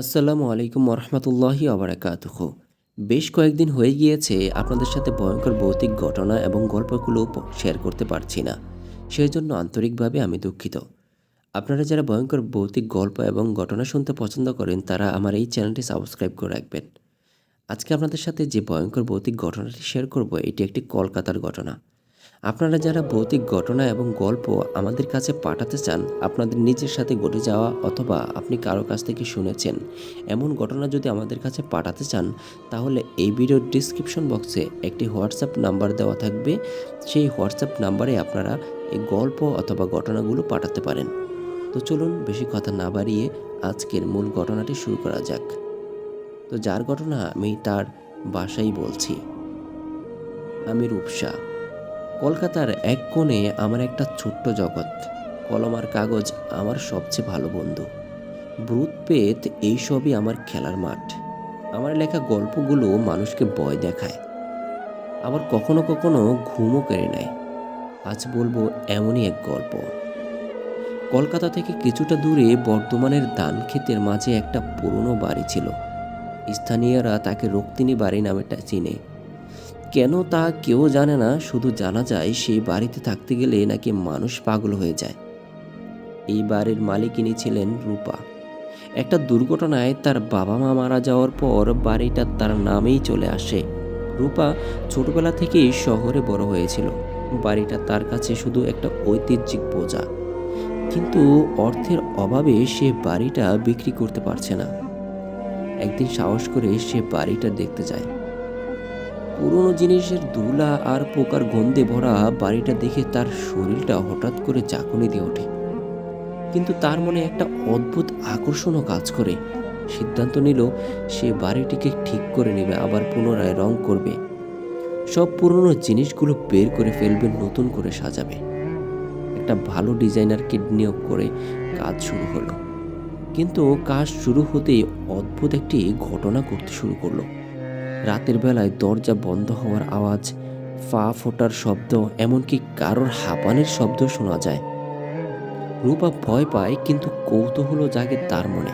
আসসালামু আলাইকুম রহমতুল্লাহি আবরাকাতুহ বেশ কয়েকদিন হয়ে গিয়েছে, আপনাদের সাথে ভয়ঙ্কর ভৌতিক ঘটনা এবং গল্পগুলো শেয়ার করতে পারছি না। সেই জন্য আন্তরিকভাবে আমি দুঃখিত। আপনারা যারা ভয়ঙ্কর ভৌতিক গল্প এবং ঘটনা শুনতে পছন্দ করেন, তারা আমার এই চ্যানেলটি সাবস্ক্রাইব করে রাখবেন। আজকে আপনাদের সাথে যে ভয়ঙ্কর ভৌতিক ঘটনাটি শেয়ার করব, এটি একটি কলকাতার ঘটনা। আপনারা যারা ভৌতিক ঘটনা এবং গল্প আমাদের কাছে পাঠাতে চান, আপনাদের নিজের সাথে ঘটে যাওয়া অথবা আপনি কারও কাছ থেকে শুনেছেন, এমন ঘটনা যদি আমাদের কাছে পাঠাতে চান, তাহলে এই ভিডিওর ডিসক্রিপশন বক্সে একটি হোয়াটসঅ্যাপ নাম্বার দেওয়া থাকবে। সেই হোয়াটসঅ্যাপ নাম্বারে আপনারা এই গল্প অথবা ঘটনাগুলো পাঠাতে পারেন। তো চলুন বেশি কথা না বাড়িয়ে আজকের মূল ঘটনাটি শুরু করা যাক। তো যার ঘটনা আমি তার বাসাই বলছি। আমি রূপসা। কলকাতার এক কোণে আমার একটা ছোট্ট জগৎ। কলম আর কাগজ আমার সবচেয়ে ভালো বন্ধু। ব্রুত পেত এইসবই আমার খেলার মাঠ। আমার লেখা গল্পগুলো মানুষকে ভয় দেখায়। আবার কখনো কখনো ঘুমও কেড়ে নেয়। আজ বলব এমনই এক গল্প। কলকাতা থেকে কিছুটা দূরে বর্ধমানের ধান ক্ষেতের মাঝে একটা পুরনো বাড়ি ছিল। স্থানীয়রা তাকে রক্তিনী বাড়ি নামেটা চিনে। কেন তা কেউ জানে না, শুধু জানা যায় সেই বাড়িতে থাকতে গেলে নাকি মানুষ পাগল হয়ে যায়। এই বাড়ির মালিকিনী ছিলেন রূপা। একটা দুর্ঘটনায় তার বাবা মা মারা যাওয়ার পর বাড়িটা তার নামেই চলে আসে। রূপা ছোটবেলা থেকেই শহরে বড় হয়েছিল। বাড়িটা তার কাছে শুধু একটা ঐতিহ্যিক বোঝা। কিন্তু অর্থের অভাবে সে বাড়িটা বিক্রি করতে পারছে না। একদিন সাহস করে সে বাড়িটা দেখতে যায়। পুরনো জিনিসের ধুলা আর পোকার গন্ধে ভরা বাড়িটা দেখে তার শরীরটা হঠাৎ করে চাকুনি দিয়ে ওঠে। কিন্তু তার মনে একটা অদ্ভুত আকর্ষণও কাজ করে। সিদ্ধান্ত নিল, সে বাড়িটিকে ঠিক করে নেবে, আবার পুনরায় রং করবে। সব পুরনো জিনিসগুলো বের করে ফেলবে, নতুন করে সাজাবে। একটা ভালো ডিজাইনারকে নিয়োগ করে কাজ শুরু হলো। কিন্তু কাজ শুরু হতেই অদ্ভুত একটি ঘটনা করতে শুরু করল। রাতের বেলায় দরজা বন্ধ হওয়ার আওয়াজ, ফা ফোটার শব্দ, এমনকি কারোর হাঁপানির শব্দ শোনা যায়। রূপা ভয় পায়, কিন্তু কৌতূহল জাগে তার মনে।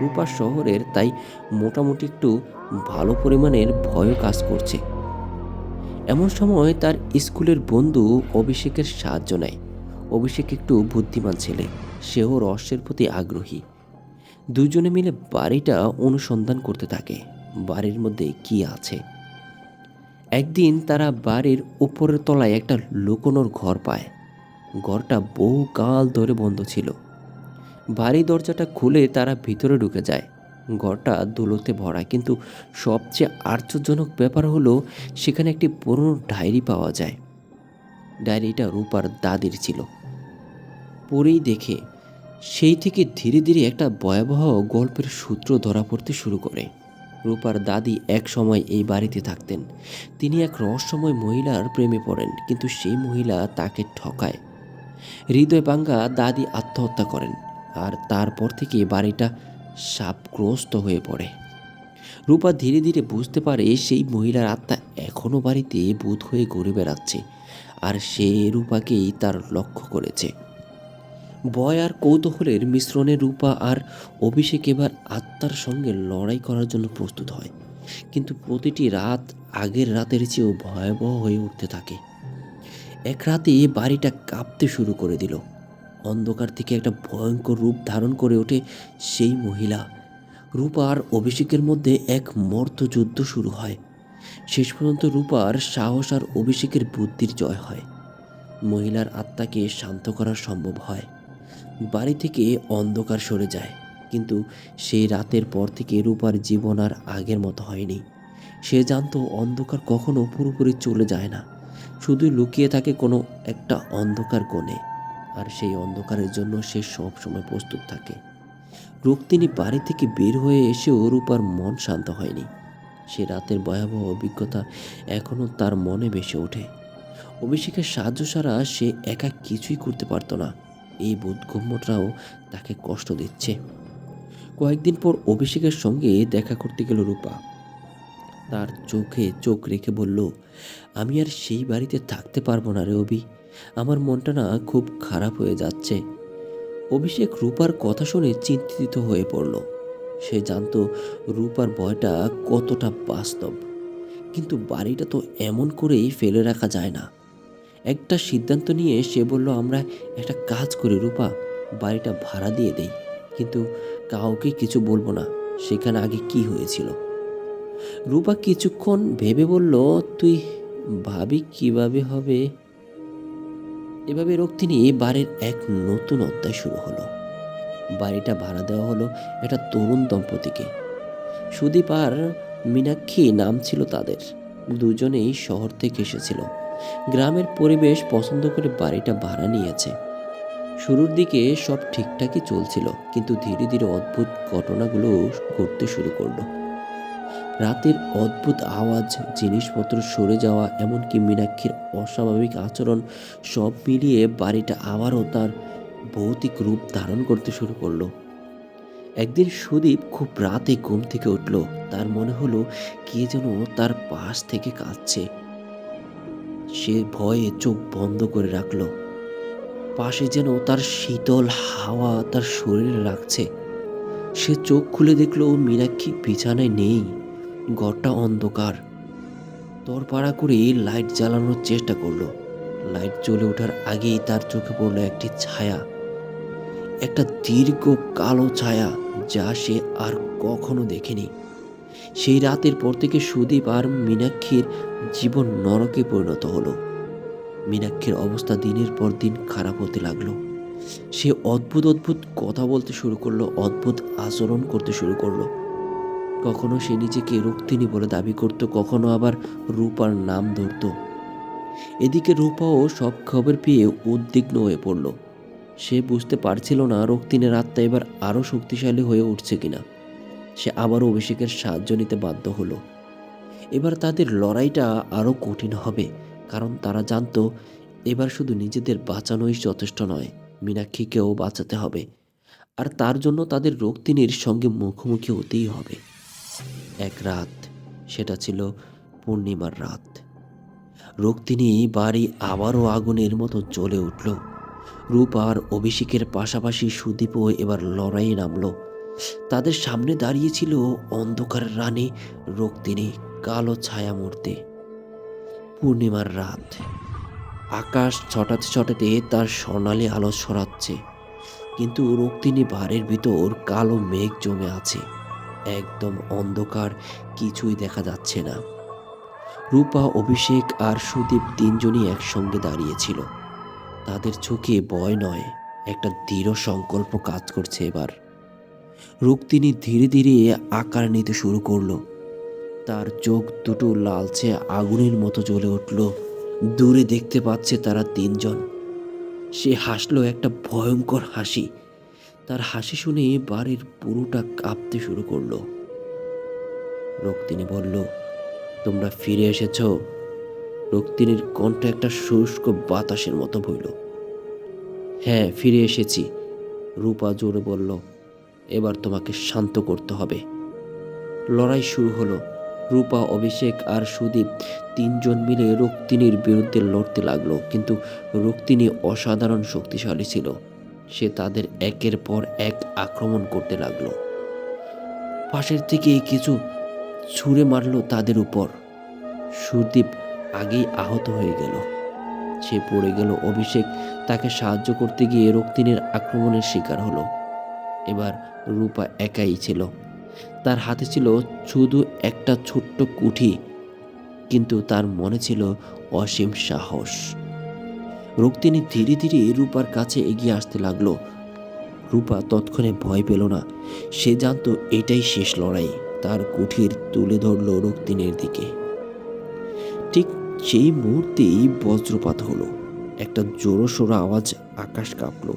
রূপা শহরের, তাই মোটামুটি একটু ভালো পরিমাণের ভয়ও কাজ করছে। এমন সময় তার স্কুলের বন্ধু অভিষেকের সাহায্য নেয়। অভিষেক একটু বুদ্ধিমান ছেলে, সেও রহস্যের প্রতি আগ্রহী। দুজনে মিলে বাড়িটা অনুসন্ধান করতে থাকে। বাড়ির মধ্যে কি আছে? একদিন তারা বাড়ির উপরের তলায় একটা লুকোনোর ঘর পায়। ঘরটা বহু কাল ধরে বন্ধ ছিল। বাড়ি দরজাটা খুলে তারা ভিতরে ঢুকে যায়। ঘরটা ধুলোতে ভরা, কিন্তু সবচেয়ে আশ্চর্যজনক ব্যাপার হলো সেখানে একটি পুরনো ডায়েরি পাওয়া যায়। ডায়েরিটা রূপার দাদির ছিল। পড়েই দেখে, সেই থেকে ধীরে ধীরে একটা ভয়াবহ গল্পের সূত্র ধরা পড়তে শুরু করে। রূপার দাদি এক সময় এই বাড়িতে থাকতেন। তিনি এক রহস্যময় মহিলার প্রেমে পড়েন, কিন্তু সেই মহিলা তাকে ঠকায়। হৃদয় ভাঙ্গা দাদি আত্মহত্যা করেন আর তারপর থেকে বাড়িটা সাপগ্রস্ত হয়ে পড়ে। রূপা ধীরে ধীরে বুঝতে পারে সেই মহিলার আত্মা এখনও বাড়িতে ভূত হয়ে ঘুরে বেড়াচ্ছে আর সে রূপাকেই তার লক্ষ্য করেছে। ভয় আর কৌতূহলের মিশ্রণে রূপা আর অভিষেক এবার আত্মার সঙ্গে লড়াই করার জন্য প্রস্তুত হয়। কিন্তু প্রতিটি রাত আগের রাতের চেয়েও ভয়াবহ হয়ে উঠতে থাকে। এক রাতে বাড়িটা কাঁপতে শুরু করে দিল। অন্ধকার থেকে একটা ভয়ঙ্কর রূপ ধারণ করে ওঠে সেই মহিলা। রূপা আর অভিষেকের মধ্যে এক মর্তযুদ্ধ শুরু হয়। শেষ পর্যন্ত রূপার সাহস আর অভিষেকের বুদ্ধির জয় হয়। মহিলার আত্মাকে শান্ত করা সম্ভব হয়। বাড়ি থেকে অন্ধকার সরে যায়। কিন্তু সেই রাতের পর থেকে রূপার জীবন আর আগের মতো হয়নি। সে জানতো অন্ধকার কখনো পুরোপুরি চলে যায় না। শুধু লুকিয়ে থাকে কোনো একটা অন্ধকার কোণে। আর সেই অন্ধকারের জন্য সে সব সময় প্রস্তুত থাকে। রক্তিনী বাড়ি থেকে বের হয়ে এসেও রূপার মন শান্ত হয়নি। সে রাতের ভয়াবহ অভিজ্ঞতা এখনও তার মনে ভেসে ওঠে। অভিষেকের সাহায্য ছাড়া সে একা কিছুই করতে পারতো না। এই বোধগম্যটাও তাকে কষ্ট দিচ্ছে। কয়েকদিন পর অভিষেকের সঙ্গে দেখা করতে গেল রূপা। তার চোখে চোখ রেখে বলল, আমি আর সেই বাড়িতে থাকতে পারব না রে অভি। আমার মনটা না খুব খারাপ হয়ে যাচ্ছে। অভিষেক রূপার কথা শুনে চিন্তিত হয়ে পড়ল। সে জানতো রূপার ভয়টা কতটা বাস্তব। কিন্তু বাড়িটা তো এমন করেই ফেলে রাখা যায় না। একটা সিদ্ধান্ত নিয়ে সে বলল, আমরা একটা কাজ করি রূপা, বাড়িটা ভাড়া দিয়ে দেই। কিন্তু কাউকে কিছু বলব না। সেখানে আগে কি হয়েছিল? রূপা কিছুক্ষণ ভেবে বলল, তুই ভাবি কীভাবে হবে? এভাবে রক্তিনী বাড়ির এক নতুন অধ্যায় শুরু হলো। বাড়িটা ভাড়া দেওয়া হলো একটা তরুণ দম্পতিকে। সুদীপ আর মীনাক্ষী নাম ছিল তাদের। দুজনেই শহর থেকে এসেছিল। গ্রামের পরিবেশ পছন্দ করে বাড়িটা ভাড়া নিয়েছে। শুরুর দিকে সব ঠিকঠাকই চলছিল, কিন্তু ধীরে ধীরে অদ্ভুত ঘটনাগুলো ঘটতে শুরু করল। রাতের অদ্ভুত আওয়াজ, জিনিসপত্র সরে যাওয়া, এমনকি মীনাক্ষীর অস্বাভাবিক আচরণ, সব মিলিয়ে বাড়িটা আবারও তার ভৌতিক রূপ ধারণ করতে শুরু করল। একদিন সুদীপ খুব রাতে ঘুম থেকে উঠল, তার মনে হলো কে যেন তার পাশ থেকে কাঁদছে। সে ভয়ে চোখ বন্ধ করে রাখল। পাশে যেন তার শীতল হাওয়া তার শরীরে লাগছে সে চোখ খুলে দেখল মীনাক্ষী বিছানায় নেই, ঘরটা অন্ধকার। তরপাড়া করে লাইট জ্বালানোর চেষ্টা করল। লাইট জ্বলে ওঠার আগেই তার চোখে পড়ল একটি ছায়া। একটা দীর্ঘ কালো ছায়া যা সে আর কখনো দেখেনি। সেই রাতের পর থেকে সুদীপ আর মীনাক্ষীর জীবন নরকে পরিণত হলো। মীনাক্ষীর অবস্থা দিনের পর দিন খারাপ হতে লাগল। সে অদ্ভুত অদ্ভুত কথা বলতে শুরু করল, অদ্ভুত আচরণ করতে শুরু করল। কখনো সে নিজেকে রুক্তিনী বলে দাবি করত, কখনো আবার রূপার নাম ধরত। এদিকে রূপাও সব খবর পেয়ে উদ্বিগ্ন হয়ে পড়ল। সে বুঝতে পারছিল না রক্তিনের আত্মা এবার আরও শক্তিশালী হয়ে উঠছে কিনা। সে আবারও অভিষেকের সাহায্য নিতে বাধ্য হলো। এবার তাদের লড়াইটা আরও কঠিন হবে, কারণ তারা জানতো, এবার শুধু নিজেদের বাঁচানোই যথেষ্ট নয়, মীনাক্ষীকেও বাঁচাতে হবে। আর তার জন্য তাদের রক্তিনীর সঙ্গে মুখোমুখি হতেই হবে। এক রাত, সেটা ছিল পূর্ণিমার রাত। রক্তিনী বাড়ি আবারও আগুনের মতো জ্বলে উঠল। রূপ আর অভিষেকের পাশাপাশি সুদীপও এবার লড়াইয়ে নামলো। তাদের সামনে দাঁড়িয়েছিল অন্ধকার রানী রক্তিনী কালো ছায়া মূর্তি পূর্ণিমার রাত। আকাশ ছটাতে ছটাতে তার স্বর্ণালী আলো ছড়াচ্ছে, কিন্তু রক্তিনী বাড়ির ভিতর কালো মেঘ জমে আছে। একদম অন্ধকার, কিছুই দেখা যাচ্ছে না। রূপা, অভিষেক আর সুদীপ তিনজনই একসঙ্গে দাঁড়িয়েছিল। তাদের চোখে ভয় নয়, একটা দৃঢ় সংকল্প কাজ করছে এবার। রুক্তিনী ধীরে ধীরে আকার নিতে শুরু করল। তার চোখ দুটো লালচে আগুনের মতো জ্বলে উঠল। দূরে দেখতে পাচ্ছে তারা তিনজন। সে হাসলো একটা ভয়ঙ্কর হাসি। তার হাসি শুনে বাড়ির পুরোটা কাঁপতে শুরু করল। রক্তিনী বলল, তোমরা ফিরে এসেছ? রক্তিনীর কণ্ঠ একটা শুষ্ক বাতাসের মতো বইল। হ্যাঁ ফিরে এসেছি, রূপা জোরে বলল। এবার তোমাকে শান্ত করতে হবে। লড়াই শুরু হলো। রূপা, অভিষেক আর সুদীপ তিনজন মিলে রক্তিনীর বিরুদ্ধে লড়তে লাগল, কিন্তু রক্তিনী অসাধারণ শক্তিশালী ছিল। সে তাদের একের পর এক আক্রমণ করতে লাগল। পাশের থেকে কিছু ছুঁড়ে মারলো তাদের উপর। সুদীপ আগেই আহত হয়ে গেল। সে পড়ে গেল। অভিষেক তাকে সাহায্য করতে গিয়ে রক্তিনীর আক্রমণের শিকার হলো। এবার রূপা একাই ছিল। তার হাতে ছিল শুধু একটা ছোট্ট কুঠি, কিন্তু তার মনে ছিল অসীম সাহস। রক্তিনী ধীরে ধীরে রূপার কাছে এগিয়ে আসতে লাগল। রূপা তৎক্ষণে ভয় পেল না। সে জানতো এটাই শেষ লড়াই। তার কুঠির তুলে ধরল রক্তিনের দিকে। ঠিক সেই মুহূর্তেই বজ্রপাত হলো। একটা জোরসোরা আওয়াজ আকাশ কাঁপল।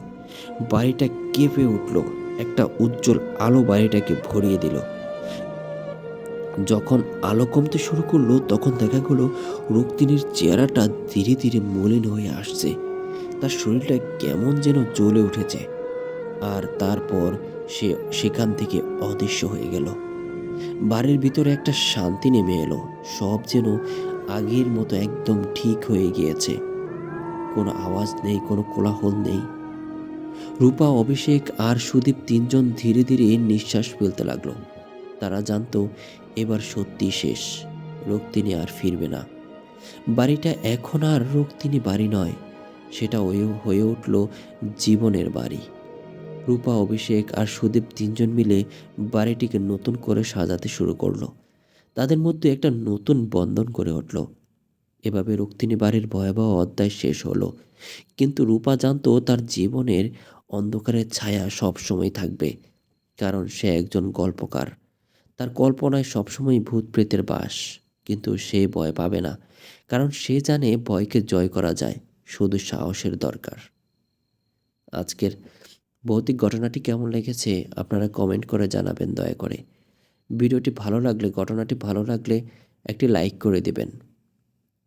বাড়িটা কেঁপে উঠল। একটা উজ্জ্বল আলো বাড়িটাকে ভরিয়ে দিল। যখন আলো কমতে শুরু করল, তখন দেখা গেল রক্তিনীর চেহারাটা ধীরে ধীরে মলিন হয়ে আসছে। তার শরীরটা কেমন যেন জ্বলে উঠেছে। আর তারপর সে সেখান থেকে অদৃশ্য হয়ে গেল। বাড়ির ভিতরে একটা শান্তি নেমে এলো। সব যেন আগের মতো একদম ঠিক হয়ে গিয়েছে। কোনো আওয়াজ নেই, কোনো কোলাহল নেই। রূপা, অভিষেক আর সুদীপ তিনজন ধীরে ধীরে নিঃশ্বাস ফেলতে লাগল। তারা জানতো এবার সত্যি শেষ, রক্তিনী আর ফিরবে না। বাড়িটা এখন আর রক্তিনী বাড়ি নয়, সেটা হয়ে হয়ে উঠল জীবনের বাড়ি। রূপা, অভিষেক আর সুদীপ তিনজন মিলে বাড়িটিকে নতুন করে সাজাতে শুরু করল। তাদের মধ্যে একটা নতুন বন্ধন করে উঠল। এভাবে রক্তিনী বাড়ির ভয়াবহ অধ্যায় শেষ হলো। কিন্তু রূপা জানতো তার জীবনের অন্ধকারের ছায়া সবসময় থাকবে, কারণ সে একজন গল্পকার। তার কল্পনায় সবসময় ভূত প্রেতের বাস, কিন্তু সে ভয় পাবে না, কারণ সে জানে ভয়কে জয় করা যায়, শুধু সাহসের দরকার। আজকের ভৌতিক ঘটনাটি কেমন লেগেছে আপনারা কমেন্ট করে জানাবেন দয়া করে। ভিডিওটি ভালো লাগলে, ঘটনাটি ভালো লাগলে একটি লাইক করে দিবেন।